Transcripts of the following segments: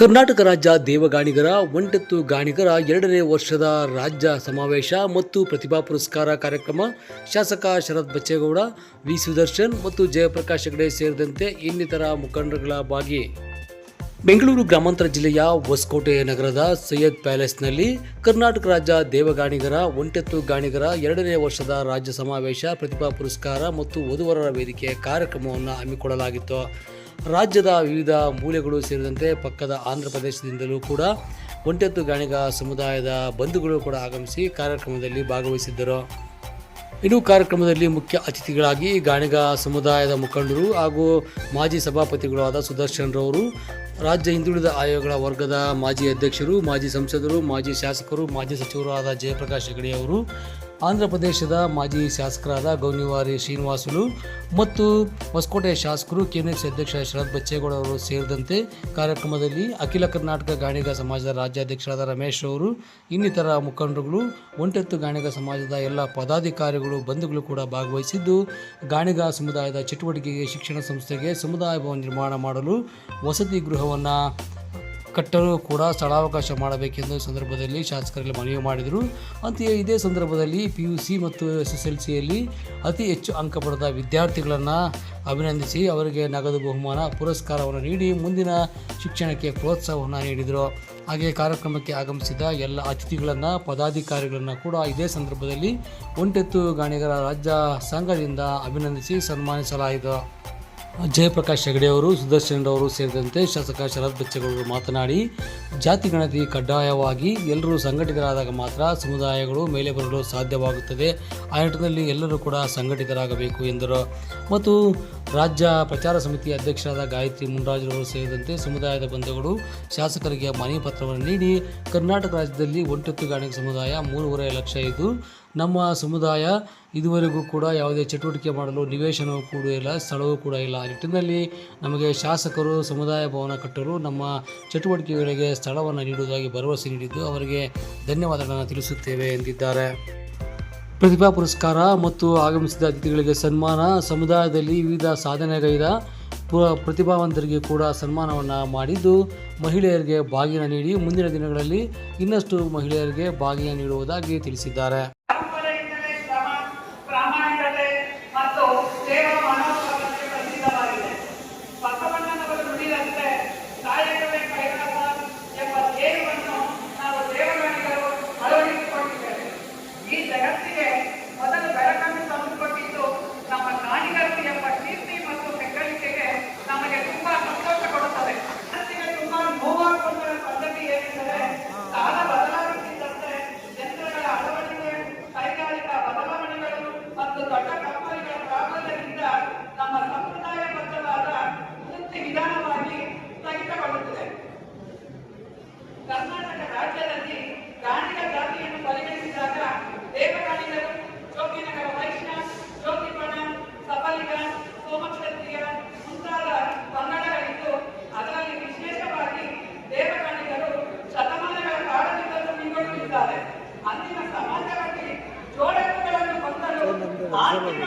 ಕರ್ನಾಟಕ ರಾಜ್ಯ ದೇವಗಾಣಿಗರ, ಒಂಟೆತ್ತು ಗಾಣಿಗರ ಎರಡನೇ ವರ್ಷದ ರಾಜ್ಯ ಸಮಾವೇಶ ಮತ್ತು ಪ್ರತಿಭಾ ಪುರಸ್ಕಾರ ಕಾರ್ಯಕ್ರಮ. ಶಾಸಕ ಶರತ್ ಬಚ್ಚೇಗೌಡ, ವಿ. ಸುದರ್ಶನ್ ಮತ್ತು ಜಯಪ್ರಕಾಶ್ ಹೆಗಡೆ ಸೇರಿದಂತೆ ಇನ್ನಿತರ ಮುಖಂಡರುಗಳ ಭಾಗಿ. ಬೆಂಗಳೂರು ಗ್ರಾಮಾಂತರ ಜಿಲ್ಲೆಯ ಹೊಸಕೋಟೆ ನಗರದ ಸೈಯದ್ ಪ್ಯಾಲೇಸ್ನಲ್ಲಿ ಕರ್ನಾಟಕ ರಾಜ್ಯ ದೇವಗಾಣಿಗರ, ಒಂಟೆತ್ತು ಗಾಣಿಗರ ಎರಡನೇ ವರ್ಷದ ರಾಜ್ಯ ಸಮಾವೇಶ, ಪ್ರತಿಭಾ ಪುರಸ್ಕಾರ ಮತ್ತು ವಧುವರರ ವೇದಿಕೆ ಕಾರ್ಯಕ್ರಮವನ್ನು ಹಮ್ಮಿಕೊಳ್ಳಲಾಗಿತ್ತು. ರಾಜ್ಯದ ವಿವಿಧ ಮೂಲೆಗಳು ಸೇರಿದಂತೆ ಪಕ್ಕದ ಆಂಧ್ರ ಪ್ರದೇಶದಿಂದಲೂ ಕೂಡ ಒಂಟೆತ್ತು ಗಾಣಿಗ ಸಮುದಾಯದ ಬಂಧುಗಳು ಕೂಡ ಆಗಮಿಸಿ ಕಾರ್ಯಕ್ರಮದಲ್ಲಿ ಭಾಗವಹಿಸಿದ್ದರು. ಇನ್ನು ಕಾರ್ಯಕ್ರಮದಲ್ಲಿ ಮುಖ್ಯ ಅತಿಥಿಗಳಾಗಿ ಗಾಣಿಗ ಸಮುದಾಯದ ಮುಖಂಡರು ಹಾಗೂ ಮಾಜಿ ಸಭಾಪತಿಗಳು ಆದ ಸುದರ್ಶನ್ ರವರು, ರಾಜ್ಯ ಹಿಂದುಳಿದ ಆಯೋಗಗಳ ವರ್ಗದ ಮಾಜಿ ಅಧ್ಯಕ್ಷರು, ಮಾಜಿ ಸಂಸದರು, ಮಾಜಿ ಶಾಸಕರು, ಮಾಜಿ ಸಚಿವರು ಆದ ಜಯಪ್ರಕಾಶ್ ಹೆಗಡೆ ಅವರು ಆಂಧ್ರ ಪ್ರದೇಶದ ಮಾಜಿ ಶಾಸಕರಾದ ಗೌನಿವಾರಿ ಶ್ರೀನಿವಾಸುಲು ಮತ್ತು ಹೊಸಕೋಟೆ ಶಾಸಕರು ಕೆಎನ್ಎಸ್ ಅಧ್ಯಕ್ಷ ಶರತ್ ಬಚ್ಚೇಗೌಡ ಅವರು ಸೇರಿದಂತೆ ಕಾರ್ಯಕ್ರಮದಲ್ಲಿ ಅಖಿಲ ಕರ್ನಾಟಕ ಗಾಣಿಗ ಸಮಾಜದ ರಾಜ್ಯಾಧ್ಯಕ್ಷರಾದ ರಮೇಶ್ ಅವರು, ಇನ್ನಿತರ ಮುಖಂಡರುಗಳು, ಒಂಟೆತ್ತು ಗಾಣಿಗ ಸಮಾಜದ ಎಲ್ಲ ಪದಾಧಿಕಾರಿಗಳು, ಬಂಧುಗಳು ಕೂಡ ಭಾಗವಹಿಸಿದ್ದು, ಗಾಣಿಗ ಸಮುದಾಯದ ಚಟುವಟಿಕೆಗೆ ಶಿಕ್ಷಣ ಸಂಸ್ಥೆಗೆ ಸಮುದಾಯ ಭವನ ನಿರ್ಮಾಣ ಮಾಡಲು ವಸತಿ ಗೃಹವನ್ನು ಕಟ್ಟಲು ಕೂಡ ಸ್ಥಳಾವಕಾಶ ಮಾಡಬೇಕೆಂದು ಸಂದರ್ಭದಲ್ಲಿ ಶಾಸಕರಲ್ಲಿ ಮನವಿ ಮಾಡಿದರು. ಅಂತೆಯೇ ಇದೇ ಸಂದರ್ಭದಲ್ಲಿ ಪಿ ಯು ಸಿ ಮತ್ತು ಎಸ್ ಎಸ್ ಎಲ್ ಸಿಯಲ್ಲಿ ಅತಿ ಹೆಚ್ಚು ಅಂಕ ಪಡೆದ ವಿದ್ಯಾರ್ಥಿಗಳನ್ನು ಅಭಿನಂದಿಸಿ ಅವರಿಗೆ ನಗದು ಬಹುಮಾನ, ಪುರಸ್ಕಾರವನ್ನು ನೀಡಿ ಮುಂದಿನ ಶಿಕ್ಷಣಕ್ಕೆ ಪ್ರೋತ್ಸಾಹವನ್ನು ನೀಡಿದರು. ಹಾಗೆ ಕಾರ್ಯಕ್ರಮಕ್ಕೆ ಆಗಮಿಸಿದ ಎಲ್ಲ ಅತಿಥಿಗಳನ್ನು, ಪದಾಧಿಕಾರಿಗಳನ್ನು ಕೂಡ ಇದೇ ಸಂದರ್ಭದಲ್ಲಿ ಒಂಟೆತ್ತು ಗಾಣಿಗರ ರಾಜ್ಯ ಸಂಘದಿಂದ ಅಭಿನಂದಿಸಿ ಸನ್ಮಾನಿಸಲಾಯಿತು. ಜಯಪ್ರಕಾಶ್ ಹೆಗಡೆ ಅವರು, ಸುದರ್ಶನ್ ಅವರು ಸೇರಿದಂತೆ ಶಾಸಕ ಶರತ್ ಬೆಚ್ಚಗೌಡರು ಮಾತನಾಡಿ, ಜಾತಿ ಗಣತಿ ಕಡ್ಡಾಯವಾಗಿ ಎಲ್ಲರೂ ಸಂಘಟಿತರಾದಾಗ ಮಾತ್ರ ಸಮುದಾಯಗಳು ಮೇಲೆ ಬರಲು ಸಾಧ್ಯವಾಗುತ್ತದೆ. ಆ ನಿಟ್ಟಿನಲ್ಲಿ ಎಲ್ಲರೂ ಕೂಡ ಸಂಘಟಿತರಾಗಬೇಕು ಎಂದರು. ಮತ್ತು ರಾಜ್ಯ ಪ್ರಚಾರ ಸಮಿತಿ ಅಧ್ಯಕ್ಷರಾದ ಗಾಯತ್ರಿ ಮುನ್ರಾಜರವರು ಸೇರಿದಂತೆ ಸಮುದಾಯದ ಬಂಧುಗಳು ಶಾಸಕರಿಗೆ ಮನವಿ ಪತ್ರವನ್ನು ನೀಡಿ, ಕರ್ನಾಟಕ ರಾಜ್ಯದಲ್ಲಿ ಒಂಟತ್ತು ಗಾಣಿಗ ಸಮುದಾಯ ಮೂರುವರೆ ಲಕ್ಷ ಇದ್ದು ನಮ್ಮ ಸಮುದಾಯ ಇದುವರೆಗೂ ಕೂಡ ಯಾವುದೇ ಚಟುವಟಿಕೆ ಮಾಡಲು ನಿವೇಶನವೂ ಕೂಡ ಇಲ್ಲ, ಸ್ಥಳವೂ ಕೂಡ ಇಲ್ಲ. ಆ ನಿಟ್ಟಿನಲ್ಲಿ ನಮಗೆ ಶಾಸಕರು, ಸಮುದಾಯ ಭವನ ಕಟ್ಟಲು ನಮ್ಮ ಚಟುವಟಿಕೆಗಳಿಗೆ ಸ್ಥಳವನ್ನು ನೀಡುವುದಾಗಿ ಭರವಸೆ ನೀಡಿದ್ದು, ಅವರಿಗೆ ಧನ್ಯವಾದಗಳನ್ನು ತಿಳಿಸುತ್ತೇವೆ ಎಂದಿದ್ದಾರೆ. ಪ್ರತಿಭಾ ಪುರಸ್ಕಾರ ಮತ್ತು ಆಗಮಿಸಿದ ಅತಿಥಿಗಳಿಗೆ ಸನ್ಮಾನ. ಸಮುದಾಯದಲ್ಲಿ ವಿವಿಧ ಸಾಧನೆಗೈದ ಪ್ರ- ಪ್ರತಿಭಾವಂತರಿಗೆ ಕೂಡ ಸನ್ಮಾನವನ್ನು ಮಾಡಿದ್ದು, ಮಹಿಳೆಯರಿಗೆ ಬಾಗಿನ ನೀಡಿ ಮುಂದಿನ ದಿನಗಳಲ್ಲಿ ಇನ್ನಷ್ಟು ಮಹಿಳೆಯರಿಗೆ ಬಾಗಿನ ನೀಡುವುದಾಗಿ ತಿಳಿಸಿದ್ದಾರೆ. ಕರ್ನಾಟಕ ರಾಜ್ಯದಲ್ಲಿ ಗಾಣಿಗ ಜಾತಿಯನ್ನು ಪರಿಗಣಿಸಿದಾಗ ದೇವಗಾಣಿಗರು ಜೋಗಿನಗರ ವೈಶ್ಯ ಜೋಗಿಪಣ ಸಬಲಿಗ ಸೋಮಕ್ಷತ್ರಿಯ ಮುಂತಾದ ಪಂಗಡಗಳಿದ್ದು ಅದರಲ್ಲಿ ವಿಶೇಷವಾಗಿ ದೇವಗಾಣಿಗರು ಶತಮಾನಗಳ ಕಾಲದಿಂದಲೂ ಮುಂದುವರಿದಿದ್ದಾರೆ ಅಂದಿನ ಸಮಾಜದಲ್ಲಿ ಜೋಡಣೆಗಳನ್ನು ಹೊಂದಲು ಆರ್ಥಿಕ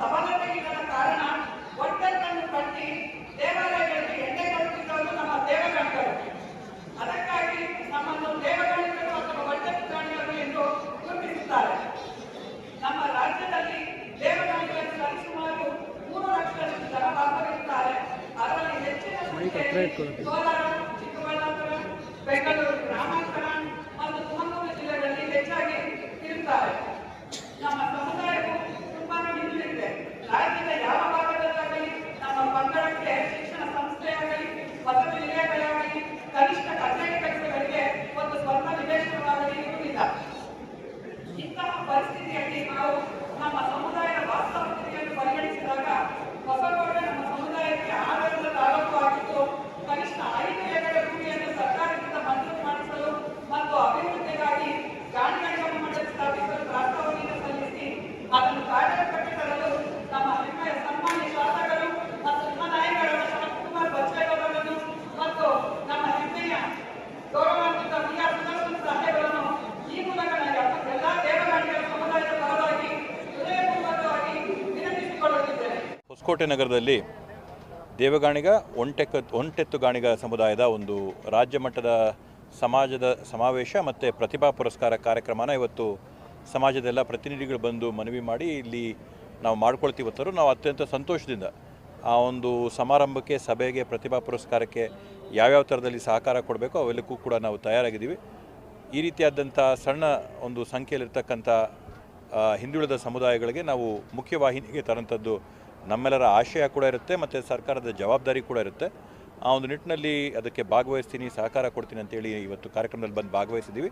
ಸಬಲತೆಗಳ ಕಾರಣ ಒಟ್ಟನ್ನು ಕಟ್ಟಿ ದೇವಾಲಯಗಳಿಗೆ ಎಣ್ಣೆ ಕೊಡುತ್ತಿದ್ದವರು ನಮ್ಮ ದೇವಗಾಣಿಗರು ಅದಕ್ಕಾಗಿ ನಮ್ಮನ್ನು ದೇವಗಾಣಿಗರು ಅಥವಾ ಒಟ್ಟತ್ತು ಗಾಣಿಗರು ಎಂದು ಗುರುತಿಸುತ್ತಾರೆ ನಮ್ಮ ರಾಜ್ಯದಲ್ಲಿ ದೇವಗಾಣಿಗರು ಸರಿಸುಮಾರು ಮೂರು ಲಕ್ಷದಷ್ಟು ಜನ ವಾಸವಿರುತ್ತಾರೆ ಅದರಲ್ಲಿ ಹೆಚ್ಚಿನ ಸಂಖ್ಯೆಯಲ್ಲಿ ಕೋಲಾರ ಚಿಕ್ಕಬಳ್ಳಾಪುರ ಬೆಂಗಳೂರು ಗ್ರಾಮಾಂತರ ಮತ್ತು ತುಮಕೂರು ಜಿಲ್ಲೆಗಳಲ್ಲಿ ಹೆಚ್ಚಾಗಿ ಇರುತ್ತಾರೆ ನಮ್ಮ ಸಮುದಾಯವು ತುಂಬಾನೇ ಹಿಂದುಳಿದಿದೆ ರಾಜ್ಯದ ಯಾವ ಭಾಗದಲ್ಲಾಗಲಿ ನಮ್ಮ ಪಂಗಡಕ್ಕೆ ಶಿಕ್ಷಣ ಸಂಸ್ಥೆಯಾಗಲಿ ವಸತಿ ನಿಲಯಗಳಾಗಲಿ ಕನಿಷ್ಠ ಕಚೇರಿ ಕೆಲಸಗಳಿಗೆ ಒಂದು ಸ್ವಂತ ನಿವೇಶನವಾಗಲಿ ಇರುವುದಿಲ್ಲ ಇಂತಹ ಪರಿಸ್ಥಿತಿಯಲ್ಲಿ ನಾವು ನಮ್ಮ ಸಮುದಾಯದ ವಾಸ್ತವತೆಯನ್ನು ಪರಿಗಣಿಸಿದಾಗ ಹೊಸಕೋಟೆ ನಮ್ಮ ಸಮುದಾಯಕ್ಕೆ ಆಧಾರದ ತಾಲೂಕು ಆಗಿದ್ದು ಕನಿಷ್ಠ ಐದು ಎಕರೆ ಭೂಮಿಯನ್ನು ಸರ್ಕಾರದಿಂದ ಮಂಜೂರು ಮಾಡಿಸಲು ಮತ್ತು ಅಭಿವೃದ್ಧಿಗಾಗಿ ಗಾಣಿಗ ನಿಗಮ ಮಂಡಳಿ ಸ್ಥಾಪಿಸಲು ಪ್ರಸ್ತಾವನೆಯನ್ನು ಸಲ್ಲಿಸಿ ಅದನ್ನು ಕಾರ್ಯರೂಪಕ್ಕೆ ತರಲು ನಮ್ಮ ಹೆಮ್ಮೆಯ ಸನ್ಮಾನ್ಯ ಶಾಸಕರು ಮತ್ತು ಯುವ ನಾಯಕರಾದ ಶರತ್ಕುಮಾರ್ ಬಚ್ಚೇಗೌಡರನ್ನು ಮತ್ತು ನಮ್ಮ ಹೆಮ್ಮೆಯ ಗೌರವಾನ್ವಿತ ವಿ ಆರ್ ಸುದರ್ಶನ್ ಸಾಹೇಬರನ್ನು ಈ ಮೂಲಕ ನಾನು ಎಲ್ಲ ದೇವಗಾಣಿಗಳ ಸಮುದಾಯದ ಪರವಾಗಿ ಹೃದಯಪೂರ್ವಕವಾಗಿ ವಿನಂತಿಸಿಕೊಳ್ಳುತ್ತಿದ್ದೇನೆ ಹೊಸಕೋಟೆ ನಗರದಲ್ಲಿ ದೇವಗಾಣಿಗ, ಒಂಟೆಕ, ಒಂಟೆತ್ತು ಗಾಣಿಗ ಸಮುದಾಯದ ಒಂದು ರಾಜ್ಯ ಮಟ್ಟದ ಸಮಾಜದ ಸಮಾವೇಶ ಮತ್ತು ಪ್ರತಿಭಾ ಪುರಸ್ಕಾರ ಕಾರ್ಯಕ್ರಮನ ಇವತ್ತು ಸಮಾಜದೆಲ್ಲ ಪ್ರತಿನಿಧಿಗಳು ಬಂದು ಮನವಿ ಮಾಡಿ ಇಲ್ಲಿ ನಾವು ಮಾಡ್ಕೊಳ್ತೀವಿ ಹೊತ್ತರು. ನಾವು ಅತ್ಯಂತ ಸಂತೋಷದಿಂದ ಆ ಒಂದು ಸಮಾರಂಭಕ್ಕೆ, ಸಭೆಗೆ, ಪ್ರತಿಭಾ ಪುರಸ್ಕಾರಕ್ಕೆ ಯಾವ್ಯಾವ ಥರದಲ್ಲಿ ಸಹಕಾರ ಕೊಡಬೇಕೋ ಅವೆಲ್ಲಕ್ಕೂ ಕೂಡ ನಾವು ತಯಾರಾಗಿದ್ದೀವಿ. ಈ ರೀತಿಯಾದಂಥ ಸಣ್ಣ ಒಂದು ಸಂಖ್ಯೆಯಲ್ಲಿರ್ತಕ್ಕಂಥ ಹಿಂದುಳಿದ ಸಮುದಾಯಗಳಿಗೆ ನಾವು ಮುಖ್ಯವಾಹಿನಿಗೆ ತರಂಥದ್ದು ನಮ್ಮೆಲ್ಲರ ಆಶಯ ಕೂಡ ಇರುತ್ತೆ ಮತ್ತು ಸರ್ಕಾರದ ಜವಾಬ್ದಾರಿ ಕೂಡ ಇರುತ್ತೆ. ಆ ಒಂದು ನಿಟ್ಟಿನಲ್ಲಿ ಅದಕ್ಕೆ ಭಾಗವಹಿಸ್ತೀನಿ, ಸಹಕಾರ ಕೊಡ್ತೀನಿ ಅಂತೇಳಿ ಇವತ್ತು ಕಾರ್ಯಕ್ರಮದಲ್ಲಿ ಬಂದು ಭಾಗವಹಿಸಿದ್ದೀವಿ.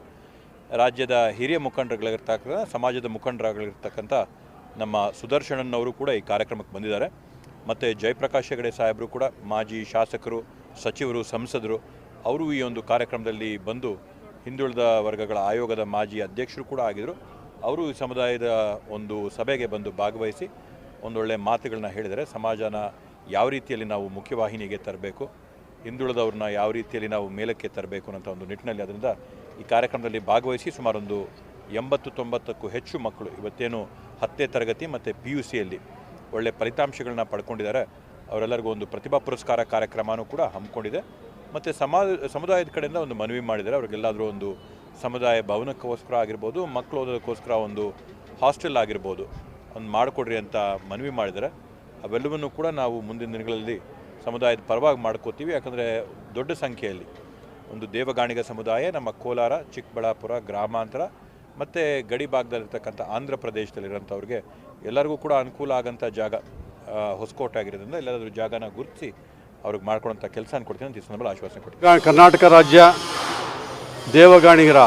ರಾಜ್ಯದ ಹಿರಿಯ ಮುಖಂಡರುಗಳಿರ್ತಕ್ಕಂಥ ಸಮಾಜದ ಮುಖಂಡರಾಗಿರ್ತಕ್ಕಂಥ ನಮ್ಮ ಸುದರ್ಶನನ್ ಅವರು ಕೂಡ ಈ ಕಾರ್ಯಕ್ರಮಕ್ಕೆ ಬಂದಿದ್ದಾರೆ. ಮತ್ತು ಜಯಪ್ರಕಾಶ್ ಹೆಗಡೆ ಸಾಹೇಬರು ಕೂಡ, ಮಾಜಿ ಶಾಸಕರು, ಸಚಿವರು, ಸಂಸದರು, ಅವರು ಈ ಒಂದು ಕಾರ್ಯಕ್ರಮದಲ್ಲಿ ಬಂದು ಹಿಂದುಳಿದ ವರ್ಗಗಳ ಆಯೋಗದ ಮಾಜಿ ಅಧ್ಯಕ್ಷರು ಕೂಡ ಆಗಿದ್ದರು. ಅವರು ಈ ಸಮುದಾಯದ ಒಂದು ಸಭೆಗೆ ಬಂದು ಭಾಗವಹಿಸಿ ಒಂದೊಳ್ಳೆ ಮಾತುಗಳನ್ನ ಹೇಳಿದರೆ ಸಮಾಜನ ಯಾವ ರೀತಿಯಲ್ಲಿ ನಾವು ಮುಖ್ಯವಾಹಿನಿಗೆ ತರಬೇಕು, ಹಿಂದುಳಿದವ್ರನ್ನ ಯಾವ ರೀತಿಯಲ್ಲಿ ನಾವು ಮೇಲಕ್ಕೆ ತರಬೇಕು ಅನ್ನೋಂಥ ಒಂದು ನಿಟ್ಟಿನಲ್ಲಿ ಅದರಿಂದ ಈ ಕಾರ್ಯಕ್ರಮದಲ್ಲಿ ಭಾಗವಹಿಸಿ ಸುಮಾರೊಂದು ಎಂಬತ್ತು ತೊಂಬತ್ತಕ್ಕೂ ಹೆಚ್ಚು ಮಕ್ಕಳು ಇವತ್ತೇನು ಹತ್ತನೇ ತರಗತಿ ಮತ್ತು ಪಿ ಯು ಸಿಯಲ್ಲಿ ಒಳ್ಳೆ ಫಲಿತಾಂಶಗಳನ್ನ ಪಡ್ಕೊಂಡಿದ್ದಾರೆ. ಅವರೆಲ್ಲರಿಗೂ ಒಂದು ಪ್ರತಿಭಾ ಪುರಸ್ಕಾರ ಕಾರ್ಯಕ್ರಮನೂ ಕೂಡ ಹಮ್ಮಿಕೊಂಡಿದೆ. ಮತ್ತು ಸಮಾಜ ಸಮುದಾಯದ ಕಡೆಯಿಂದ ಒಂದು ಮನವಿ ಮಾಡಿದ್ದಾರೆ. ಅವ್ರಿಗೆಲ್ಲಾದರೂ ಒಂದು ಸಮುದಾಯ ಭವನಕ್ಕೋಸ್ಕರ ಆಗಿರ್ಬೋದು ಮಕ್ಕಳು ಓದೋದಕ್ಕೋಸ್ಕರ ಒಂದು ಹಾಸ್ಟೆಲ್ ಆಗಿರ್ಬೋದು. ಒಂದು ಮಾಡಿಕೊಡ್ರಿ ಅಂತ ಮನವಿ ಮಾಡಿದರೆ ಅವೆಲ್ಲವನ್ನು ಕೂಡ ನಾವು ಮುಂದಿನ ದಿನಗಳಲ್ಲಿ ಸಮುದಾಯದ ಪರವಾಗಿ ಮಾಡ್ಕೋತೀವಿ. ಯಾಕಂದರೆ ದೊಡ್ಡ ಸಂಖ್ಯೆಯಲ್ಲಿ ಒಂದು ದೇವಗಾಣಿಗ ಸಮುದಾಯ, ನಮ್ಮ ಕೋಲಾರ, ಚಿಕ್ಕಬಳ್ಳಾಪುರ ಗ್ರಾಮಾಂತರ ಮತ್ತು ಗಡಿ ಭಾಗದಲ್ಲಿರ್ತಕ್ಕಂಥ ಆಂಧ್ರ ಪ್ರದೇಶದಲ್ಲಿರೋಂಥವ್ರಿಗೆ ಎಲ್ಲರಿಗೂ ಕೂಡ ಅನುಕೂಲ ಆಗೋಂಥ ಜಾಗ ಹೊಸಕೋಟೆ ಆಗಿರೋದ್ರಿಂದ ಎಲ್ಲಾದರೂ ಜಾಗನ ಗುರುತಿಸಿ ಅವ್ರಿಗೆ ಮಾಡ್ಕೊಡೋಂಥ ಕೆಲಸ ಕೊಡ್ತೀನಿ ಅಂತ ಈ ಸಂದರ್ಭದಲ್ಲಿ ಆಶ್ವಾಸನೆ ಕೊಡ್ತೀನಿ. ಕರ್ನಾಟಕ ರಾಜ್ಯ ದೇವಗಾಣಿಗರ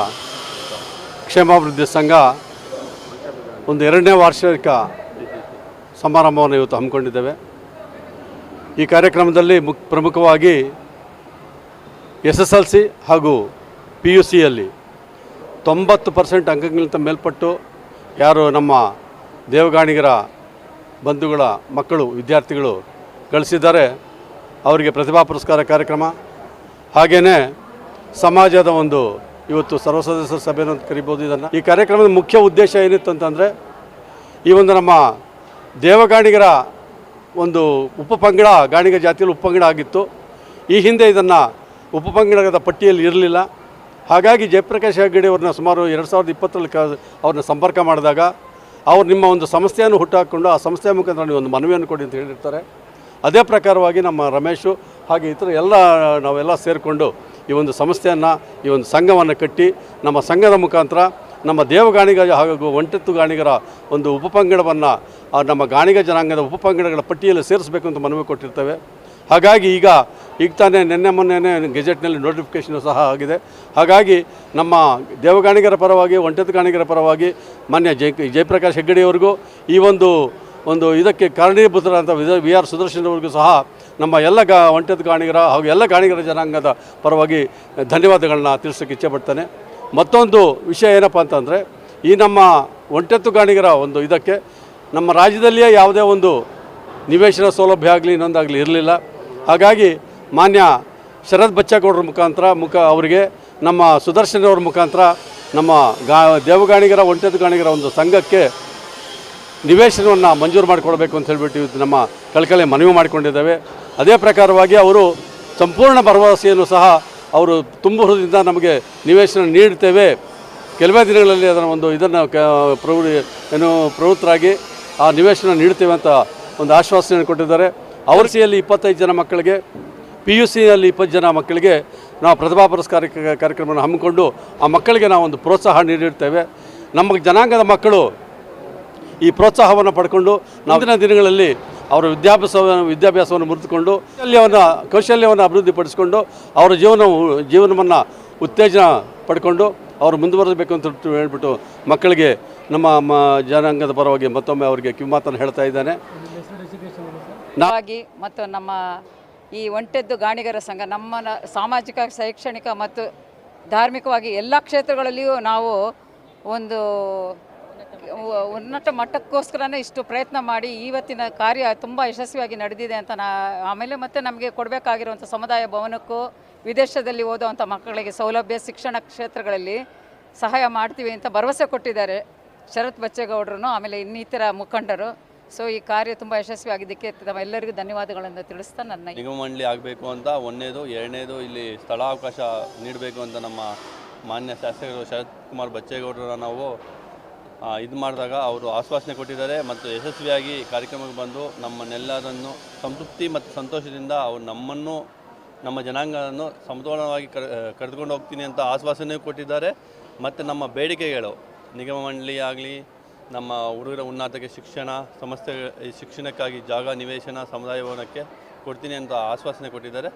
ಕ್ಷೇಮಾಭಿವೃದ್ಧಿ ಸಂಘ ಒಂದು ಎರಡನೇ ವಾರ್ಷಿಕ ಸಮಾರಂಭವನ್ನು ಇವತ್ತು ಹಮ್ಮಿಕೊಂಡಿದ್ದೇವೆ. ಈ ಕಾರ್ಯಕ್ರಮದಲ್ಲಿ ಮುಕ್, ಪ್ರಮುಖವಾಗಿ ಎಸ್ ಎಸ್ ಎಲ್ ಸಿ ಹಾಗೂ ಪಿ ಯು ಸಿಯಲ್ಲಿ ತೊಂಬತ್ತು ಪರ್ಸೆಂಟ್ ಅಂಕಗಳಿಂದ ಮೇಲ್ಪಟ್ಟು ಯಾರು ನಮ್ಮ ದೇವಗಾಣಿಗರ ಬಂಧುಗಳ ಮಕ್ಕಳು, ವಿದ್ಯಾರ್ಥಿಗಳು ಗಳಿಸಿದ್ದಾರೆ. ಅವರಿಗೆ ಪ್ರತಿಭಾ ಪುರಸ್ಕಾರ ಕಾರ್ಯಕ್ರಮ. ಹಾಗೆಯೇ ಸಮಾಜದ ಒಂದು ಇವತ್ತು ಸರ್ವ ಸದಸ್ಯರ ಅಂತ ಕರಿಬೋದು ಇದನ್ನು. ಈ ಕಾರ್ಯಕ್ರಮದ ಮುಖ್ಯ ಉದ್ದೇಶ ಏನಿತ್ತು ಅಂತಂದರೆ, ಈ ಒಂದು ನಮ್ಮ ದೇವಗಾಣಿಗರ ಒಂದು ಉಪಪಂಗಡ ಗಾಣಿಗ ಜಾತಿಯಲ್ಲಿ ಉಪಪಂಗಡ ಆಗಿತ್ತು. ಈ ಹಿಂದೆ ಇದನ್ನು ಉಪಪಂಗಡದ ಪಟ್ಟಿಯಲ್ಲಿ ಇರಲಿಲ್ಲ. ಹಾಗಾಗಿ ಜಯಪ್ರಕಾಶ್ ಹೆಗ್ಗಡೆ ಅವ್ರನ್ನ ಸುಮಾರು ಎರಡು ಸಾವಿರದ ಇಪ್ಪತ್ತರಲ್ಲಿ ಕ ಅವ್ರನ್ನ ಸಂಪರ್ಕ ಮಾಡಿದಾಗ, ಅವ್ರು ನಿಮ್ಮ ಒಂದು ಸಂಸ್ಥೆಯನ್ನು ಹುಟ್ಟಾಕೊಂಡು ಆ ಸಂಸ್ಥೆಯ ಮುಖಾಂತರ ನೀವು ಒಂದು ಮನವಿಯನ್ನು ಕೊಡಿ ಅಂತ ಹೇಳಿರ್ತಾರೆ. ಅದೇ ಪ್ರಕಾರವಾಗಿ ನಮ್ಮ ರಮೇಶು ಹಾಗೆ ಇತರ ಎಲ್ಲ ನಾವೆಲ್ಲ ಸೇರಿಕೊಂಡು ಈ ಒಂದು ಸಂಸ್ಥೆಯನ್ನು ಈ ಒಂದು ಸಂಘವನ್ನು ಕಟ್ಟಿ, ನಮ್ಮ ಸಂಘದ ಮುಖಾಂತರ ನಮ್ಮ ದೇವಗಾಣಿಗ ಹಾಗೂ ಒಂಟೆತ್ತು ಗಾಣಿಗರ ಒಂದು ಉಪಪಂಗಡವನ್ನು ನಮ್ಮ ಗಾಣಿಗ ಜನಾಂಗದ ಉಪಪಂಗಡಗಳ ಪಟ್ಟಿಯಲ್ಲಿ ಸೇರಿಸಬೇಕು ಅಂತ ಮನವಿ ಕೊಟ್ಟಿರ್ತೇವೆ. ಹಾಗಾಗಿ ಈಗ ಈಗ ತಾನೇ ನಿನ್ನೆ ಮೊನ್ನೆನೇ ಗೆಜೆಟ್ನಲ್ಲಿ ನೋಟಿಫಿಕೇಷನ್ ಸಹ ಆಗಿದೆ. ಹಾಗಾಗಿ ನಮ್ಮ ದೇವಗಾಣಿಗರ ಪರವಾಗಿ, ಒಂಟೆತ್ತು ಗಾಣಿಗರ ಪರವಾಗಿ, ಮಾನ್ಯ ಜಯ ಜಯಪ್ರಕಾಶ್ ಹೆಗ್ಗಡೆಯವರಿಗೂ ಈ ಒಂದು ಒಂದು ಇದಕ್ಕೆ ಕಾರಣೀಭೂತರಾದಂಥ ವಿ ಆರ್ ಸುದರ್ಶನ್ ಸಹ ನಮ್ಮ ಎಲ್ಲ ಗ ಒಂಟದ ಕಾಣಿಗರ ಹಾಗೂ ಎಲ್ಲ ಕಾಣಿಗರ ಜನಾಂಗದ ಪರವಾಗಿ ಧನ್ಯವಾದಗಳನ್ನ ತಿಳಿಸೋಕ್ಕೆ ಇಚ್ಛೆಪಡ್ತೇನೆ ಮತ್ತೊಂದು ವಿಷಯ ಏನಪ್ಪ ಅಂತಂದರೆ, ಈ ನಮ್ಮ ಒಂಟೆತ್ತು ಕಾಣಿಗರ ಒಂದು ಇದಕ್ಕೆ ನಮ್ಮ ರಾಜ್ಯದಲ್ಲಿಯೇ ಯಾವುದೇ ಒಂದು ನಿವೇಶನ ಸೌಲಭ್ಯ ಆಗಲಿ, ಇನ್ನೊಂದಾಗಲಿ ಇರಲಿಲ್ಲ. ಹಾಗಾಗಿ ಮಾನ್ಯ ಶರದ್ ಬಚ್ಚೇಗೌಡರ ಮುಖಾಂತರ ಮುಖ ಅವರಿಗೆ, ನಮ್ಮ ಸುದರ್ಶನವ್ರ ಮುಖಾಂತರ ನಮ್ಮ ಗಾ ದೇವಗಾಣಿಗರ ಒಂಟೆತ್ತು ಗಾಣಿಗರ ಒಂದು ಸಂಘಕ್ಕೆ ನಿವೇಶನವನ್ನು ಮಂಜೂರು ಮಾಡಿಕೊಡ್ಬೇಕು ಅಂತ ಹೇಳಿಬಿಟ್ಟು ನಮ್ಮ ಕಳಕಳೆ ಮನವಿ ಮಾಡಿಕೊಂಡಿದ್ದೇವೆ. ಅದೇ ಪ್ರಕಾರವಾಗಿ ಅವರು ಸಂಪೂರ್ಣ ಭರವಸೆಯನ್ನು ಸಹ ಅವರು ತುಂಬ ಹೃದಯದಿಂದ ನಮಗೆ ನಿವೇಶನ ನೀಡ್ತೇವೆ. ಕೆಲವೇ ದಿನಗಳಲ್ಲಿ ಅದರ ಒಂದು ಇದನ್ನು ಪ್ರವೃ, ಏನು, ಪ್ರವೃತ್ತರಾಗಿ ಆ ನಿವೇಶನ ನೀಡ್ತೇವೆ ಅಂತ ಒಂದು ಆಶ್ವಾಸನೆಯನ್ನು ಕೊಟ್ಟಿದ್ದಾರೆ. ಅವರ ಸಿಯಲ್ಲಿ ಇಪ್ಪತ್ತೈದು ಜನ ಮಕ್ಕಳಿಗೆ ಪಿ ಯು ಸಿಯಲ್ಲಿ ಇಪ್ಪತ್ತು ಜನ ಮಕ್ಕಳಿಗೆ ನಾವು ಪ್ರತಿಭಾ ಪುರಸ್ಕಾರ ಕಾರ್ಯಕ್ರಮವನ್ನು ಹಮ್ಮಿಕೊಂಡು ಆ ಮಕ್ಕಳಿಗೆ ನಾವು ಒಂದು ಪ್ರೋತ್ಸಾಹ ನೀಡಿರ್ತೇವೆ ನಮ್ಮ ಜನಾಂಗದ ಮಕ್ಕಳು ಈ ಪ್ರೋತ್ಸಾಹವನ್ನು ಪಡ್ಕೊಂಡು ಮುಂದಿನ ದಿನಗಳಲ್ಲಿ ಅವರ ವಿದ್ಯಾಭ್ಯಾಸ ವಿದ್ಯಾಭ್ಯಾಸವನ್ನು ಮುರಿದುಕೊಂಡು ಕೌಶಲ್ಯವನ್ನು ಕೌಶಲ್ಯವನ್ನು ಅಭಿವೃದ್ಧಿಪಡಿಸಿಕೊಂಡು ಅವರ ಜೀವನ ಜೀವನವನ್ನು ಉತ್ತೇಜನ ಪಡ್ಕೊಂಡು ಅವರು ಮುಂದುವರೆದಬೇಕು ಅಂತ ಹೇಳ್ಬಿಟ್ಟು ಮಕ್ಕಳಿಗೆ ನಮ್ಮ ಮ ಜನಾಂಗದ ಪರವಾಗಿ ಮತ್ತೊಮ್ಮೆ ಅವರಿಗೆ ಕಿವಿಮಾತನ್ನು ಹೇಳ್ತಾ ಇದ್ದಾನೆ. ನಾವಾಗಿ ಮತ್ತು ನಮ್ಮ ಈ ಒಂಟೆದ್ದು ಗಾಣಿಗರ ಸಂಘ ನಮ್ಮ ಸಾಮಾಜಿಕ ಶೈಕ್ಷಣಿಕ ಮತ್ತು ಧಾರ್ಮಿಕವಾಗಿ ಎಲ್ಲ ಕ್ಷೇತ್ರಗಳಲ್ಲಿಯೂ ನಾವು ಒಂದು ಉನ್ನತ ಮಟ್ಟಕ್ಕೋಸ್ಕರನೇ ಇಷ್ಟು ಪ್ರಯತ್ನ ಮಾಡಿ ಇವತ್ತಿನ ಕಾರ್ಯ ತುಂಬ ಯಶಸ್ವಿಯಾಗಿ ನಡೆದಿದೆ ಅಂತ ನಾ ಆಮೇಲೆ ಮತ್ತೆ ನಮಗೆ ಕೊಡಬೇಕಾಗಿರುವಂಥ ಸಮುದಾಯ ಭವನಕ್ಕೂ ವಿದೇಶದಲ್ಲಿ ಓದುವಂಥ ಮಕ್ಕಳಿಗೆ ಸೌಲಭ್ಯ, ಶಿಕ್ಷಣ ಕ್ಷೇತ್ರಗಳಲ್ಲಿ ಸಹಾಯ ಮಾಡ್ತೀವಿ ಅಂತ ಭರವಸೆ ಕೊಟ್ಟಿದ್ದಾರೆ ಶರತ್ ಬಚ್ಚೇಗೌಡರು ಆಮೇಲೆ ಇನ್ನಿತರ ಮುಖಂಡರು. ಸೊ ಈ ಕಾರ್ಯ ತುಂಬ ಯಶಸ್ವಿಯಾಗಿದ್ದಕ್ಕೆ ತಮ್ಮೆಲ್ಲರಿಗೂ ಧನ್ಯವಾದಗಳನ್ನು ತಿಳಿಸ್ತಾ ನನ್ನ ನಿಗಮ ಮಂಡಳಿ ಆಗಬೇಕು ಅಂತ ಒಂದನೇದು ಎರಡನೇದು ಇಲ್ಲಿ ಸ್ಥಳಾವಕಾಶ ನೀಡಬೇಕು ಅಂತ ನಮ್ಮ ಮಾನ್ಯ ಶಾಸಕರು ಶರತ್ ಕುಮಾರ್ ಬಚ್ಚೇಗೌಡರ ನಾವು ಇದು ಮಾಡಿದಾಗ ಅವರು ಆಶ್ವಾಸನೆ ಕೊಟ್ಟಿದ್ದಾರೆ ಮತ್ತು ಯಶಸ್ವಿಯಾಗಿ ಕಾರ್ಯಕ್ರಮಕ್ಕೆ ಬಂದು ನಮ್ಮನ್ನೆಲ್ಲರನ್ನು ಸಂತೃಪ್ತಿ ಮತ್ತು ಸಂತೋಷದಿಂದ ಅವರು ನಮ್ಮನ್ನು, ನಮ್ಮ ಜನಾಂಗವನ್ನು ಸಮತೋಲನವಾಗಿ ಕರೆ ಕರೆದುಕೊಂಡು ಹೋಗ್ತೀನಿ ಅಂತ ಆಶ್ವಾಸನೆ ಕೊಟ್ಟಿದ್ದಾರೆ. ಮತ್ತು ನಮ್ಮ ಬೇಡಿಕೆಗಳು, ನಿಗಮ ಮಂಡಳಿ ಆಗಲಿ, ನಮ್ಮ ಹುಡುಗರ ಉನ್ನತಕ್ಕೆ ಶಿಕ್ಷಣ ಸಂಸ್ಥೆ ಶಿಕ್ಷಣಕ್ಕಾಗಿ ಜಾಗ, ನಿವೇಶನ, ಸಮುದಾಯ ಭವನಕ್ಕೆ ಕೊಡ್ತೀನಿ ಅಂತ ಆಶ್ವಾಸನೆ ಕೊಟ್ಟಿದ್ದಾರೆ.